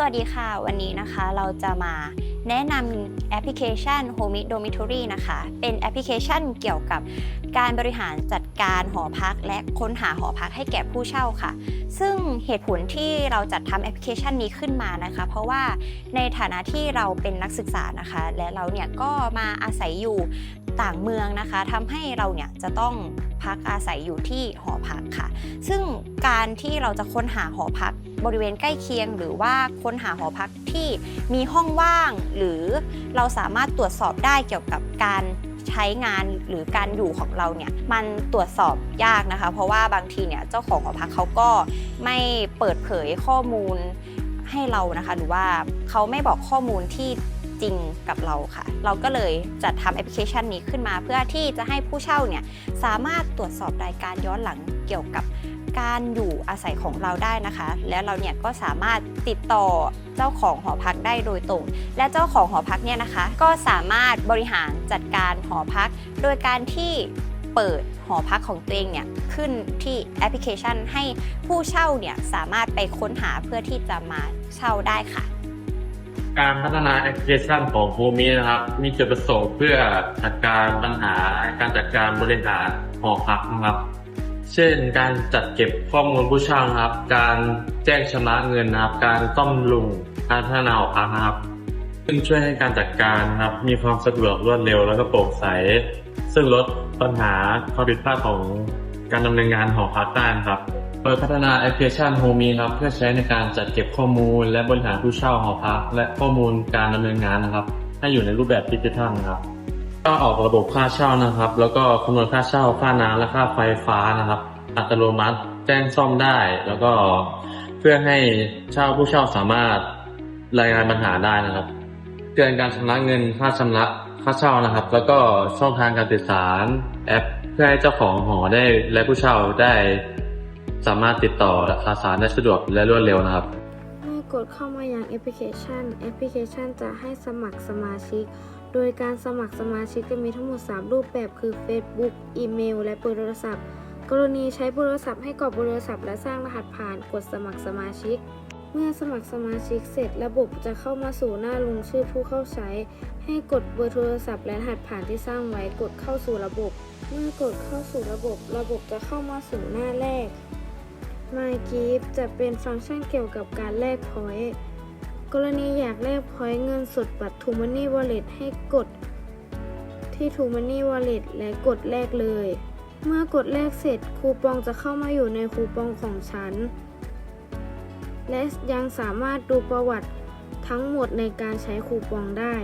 สวัสดีค่ะ วันนี้นะคะเราจะมา แนะนำแอปพลิเคชัน h o m e Dormitory นะคะ เป็นแอปพลิเคชันเกี่ยวกับการบริหารจัดการหอพัก และค้นหาหอพักให้แก่ผู้เช่าค่ะ ซึ่งเหตุผลที่เราจัดทำแอปพลิเคชันนี้ขึ้นมานะคะ เพราะว่าในฐานะที่เราเป็นนักศึกษานะคะ และเราเนี่ยก็มาอาศัยอยู่ต่างเมืองนะคะทำให้เราเนี่ยจะต้องพักอาศัยอยู่ที่หอพักค่ะ ซึ่งการที่เราจะค้นหาหอพักบริเวณใกล้เคียง หรือว่าค้นหาหอพักที่มีห้องว่าง หรือเราสามารถตรวจสอบได้เกี่ยวกับการใช้งานหรือการอยู่ของเราเนี่ยมันตรวจสอบยากนะคะ เพราะว่าบางทีเนี่ยเจ้าของหอพักเขาก็ไม่เปิดเผยข้อมูลให้เรานะคะ หรือว่าเขาไม่บอกข้อมูลที่จริงกับเราค่ะ เราก็เลยจัดทำแอปพลิเคชันนี้ขึ้นมา เพื่อที่จะให้ผู้เช่าเนี่ยสามารถตรวจสอบรายการย้อนหลังเกี่ยวกับการอยู่อาศัยของเราได้นะคะ แล้วเราเนี่ยก็สามารถติดต่อ เจ้าของหอพักได้โดยตรง และเจ้าของหอพักเนี่ยนะคะ ก็สามารถบริหารจัดการหอพัก โดยการที่เปิดหอพักของตัวเองเนี่ยขึ้นที่แอปพลิเคชันให้ผู้เช่าเนี่ยสามารถไปค้นหาเพื่อที่จะมาเช่าได้ค่ะ การพัฒนาแอปพลิเคชันของโฮมีนะครับ มีจุดประสงค์เพื่อจัดการปัญหาการจัดการบริหารหอพักนะครับ เช่น การจัดเก็บข้อมูลผู้เช่านะครับ การแจ้งชำระเงินนะครับ การซ่อมบำรุงการพัฒนาหอพักนะครับ ซึ่งช่วยให้การจัดการนะครับ มีความสะดวกรวดเร็ว แล้วก็โปร่งใส ซึ่งลดปัญหาข้อผิดพลาดของการดำเนินงานหอพักได้นครับโดยพัฒนาแอปพลิเคชันโฮมีครับ เพื่อใช้ในการจัดเก็บข้อมูล และบริหารผู้เช่าหอพัก และข้อมูลการดำเนินงานนะครับ ให้อยู่ในรูปแบบดิจิทัลครับ ก็ออกระบบค่าเช่านะครับ แล้วก็คำนวณค่าเช่าค่าน้ำและค่าไฟฟ้านะครับ อัตโนมัติแจ้งซ่อมได้ แล้วก็เพื่อให้เช่าผู้เช่าสามารถรายงานปัญหาได้นะครับเตือนการชำระเงินค่าชำระค่าเช่านะครับ แล้วก็ช่องทางการติดสารแอป เพื่อให้เจ้าของหอได้และผู้เช่าได้สามารถติดต่อราสารได้สะดวกและรวดเร็วนะครับเมื่อกดเข้ามายังแอปพลิเคชัน แอปพลิเคชันจะให้สมัครสมาชิก โดยการสมัครสมาชิกจะมีทั้งหมด 3 รูปแบบคือ Facebook อีเมล และเบอร์โทรศัพท์ กรณีใช้เบอร์โทรศัพท์ให้กรอกเบอร์โทรศัพท์และสร้างรหัสผ่านกดสมัครสมาชิก เมื่อสมัครสมาชิกเสร็จระบบจะเข้ามาสู่หน้าลงชื่อผู้เข้าใช้ ให้กดเบอร์โทรศัพท์และรหัสผ่านที่สร้างไว้กดเข้าสู่ระบบ เมื่อกดเข้าสู่ระบบ ระบบจะเข้ามาสู่หน้าแรก My Gift จะเป็นฟังก์ชันเกี่ยวกับการแลกพอยต์ กรณีอยากแลกพอยต์เงินสดบัตร t ู m o n e y Wallet ให้กดที่ t ู m o n e y Wallet และกดแลกเลย เมื่อกดแลกเสร็จคูปองจะเข้ามาอยู่ในคูปองของฉัน และยังสามารถดูประวัติทั้งหมดในการใช้คูปองได้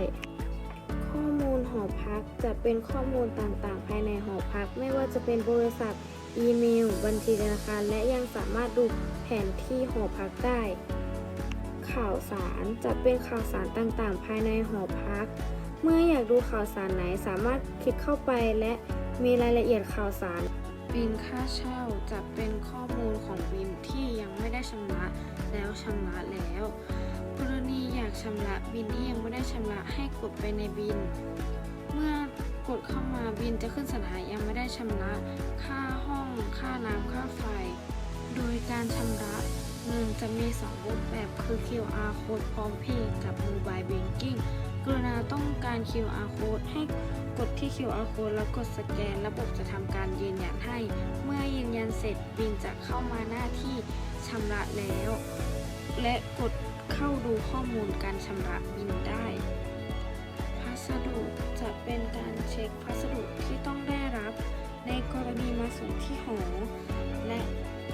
ข้อมูลหอพักจะเป็นข้อมูลต่างๆ ภายในหอพักไม่ว่าจะเป็นบริษัท อีเมล บัญชีธนาคาร และยังสามารถดูแผนที่หอพักได้ ข่าวสารจะเป็นข่าวสารต่างๆ ภายในหอพัก เมื่ออยากดูข่าวสารไหนสามารถคลิกเข้าไปและมีรายละเอียดข่าวสารบินค่าเช่าจะเป็นข้อมูลของบินที่ยังไม่ได้ชำระแล้วชำระแล้ว กรณีอยากชำระบินที่ยังไม่ได้ชำระให้กดไปในบิน เมื่อกดเข้ามาบินจะขึ้นสถานะยังไม่ได้ชำระ ค่าห้อง ค่าน้ำค่าไฟ โดยการชำระ เงินจะมี 2 รูปแบบคือ QR code พร้อมเพย์กับ Mobile Banking กรุณาต้องการ QR code ให้กดที่ QR code แล้วกดสแกน ระบบจะทำการยืนยันให้ เมื่อยืนยันเสร็จบินจะเข้ามาหน้าที่ชำระแล้ว และกดเข้าดูข้อมูลการชำระบินได้ พัสดุจะเป็นการเช็คพัสดุที่ต้องได้รับ ในกรณีมาส่งที่หอและ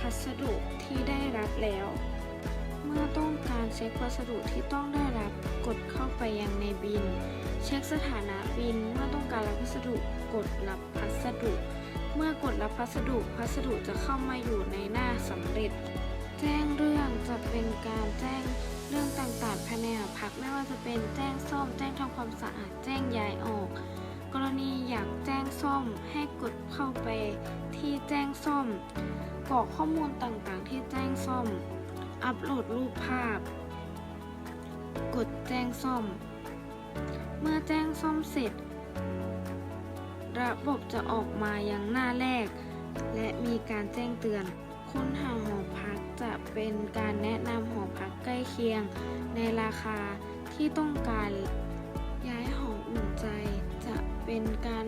พัสดุที่ได้รับแล้ว เมื่อต้องการเช็คพัสดุที่ต้องได้รับกดเข้าไปยังในบิน เช็คสถานะบิน เมื่อต้องการรับพัสดุกดรับพัสดุ เมื่อกดรับพัสดุพัสดุจะเข้ามาอยู่ในหน้าสำเร็จ แจ้งเรื่องจะเป็นการแจ้งเรื่องต่างๆภายในหอพักไม่ว่าจะเป็นแจ้งซ่อมแจ้งทำความสะอาดแจ้งย้ายออก กรณีอยากแจ้งซ่อมให้กดเข้าไปที่แจ้งซ่อมกรอกข้อมูลต่างๆ ที่แจ้งซ่อม อัปโหลดรูปภาพ กดแจ้งซ่อม เมื่อแจ้งซ่อมเสร็จ ระบบจะออกมายังหน้าแรก และมีการแจ้งเตือนค้นหาหอพักจะเป็นการแนะนำหอพักใกล้เคียง ในราคาที่ต้องการ เป็นการ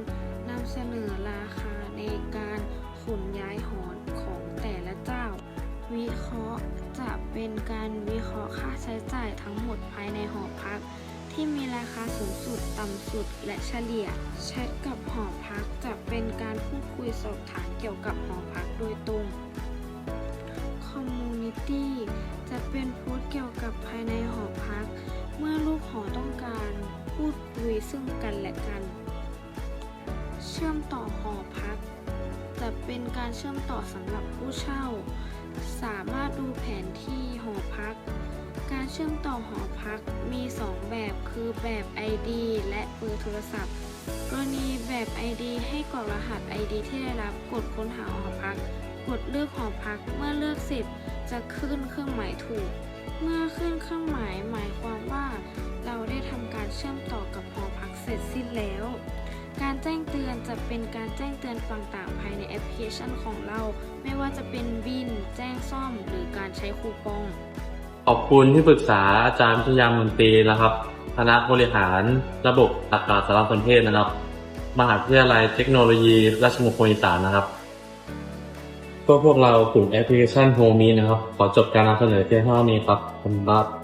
นำเสนอราคาในการขนย้ายหอของแต่ละเจ้า วิเคราะห์จะเป็นการวิเคราะห์ค่าใช้จ่ายทั้งหมดภายในหอพัก ที่มีราคาสูงสุดต่ำสุดและเฉลี่ยแชทกับหอพักจะเป็นการพูดคุยสอบถามเกี่ยวกับหอพักโดยตรงคอมมูนิตี้จะเป็นโพสต์เกี่ยวกับภายในหอพัก เมื่อลูกหอต้องการพูดคุยซึ่งกันและกัน เชื่อมต่อหอพักจะเป็นการเชื่อมต่อสำหรับผู้เช่า สามารถดูแผนที่หอพัก การเชื่อมต่อหอพักมี 2 แบบคือแบบ ID และเบอร์โทรศัพท์ กรณีแบบ ID ให้กรอกรหัส ID ที่ได้รับกดค้นหาหอพัก กดเลือกหอพักเมื่อเลือกเสร็จจะขึ้นเครื่องหมายถูก เมื่อขึ้นเครื่องหมายหมายความว่า เราได้ทำการเชื่อมต่อกับหอพักเสร็จสิ้นแล้ว การแจ้งเตือนจะเป็นการแจ้งเตือนต่างๆ ภายในแอปพลิเคชันของเรา ไม่ว่าจะเป็นบิน แจ้งซ่อม หรือการใช้คูปอง ขอบคุณที่ปรึกษาอาจารย์พิยามนตรีนะครับคณะบริหารระบบอัตราสารสนเทศนะครับ มหาวิทยาลัยเทคโนโลยี ราชมงคลอีสานนะครับก็พวกเรากลุ่มแอปพลิเคชันโฮมีนะครับ ขอจบการนำเสนอเพียงเท่านี้ครับขอบคุณครับ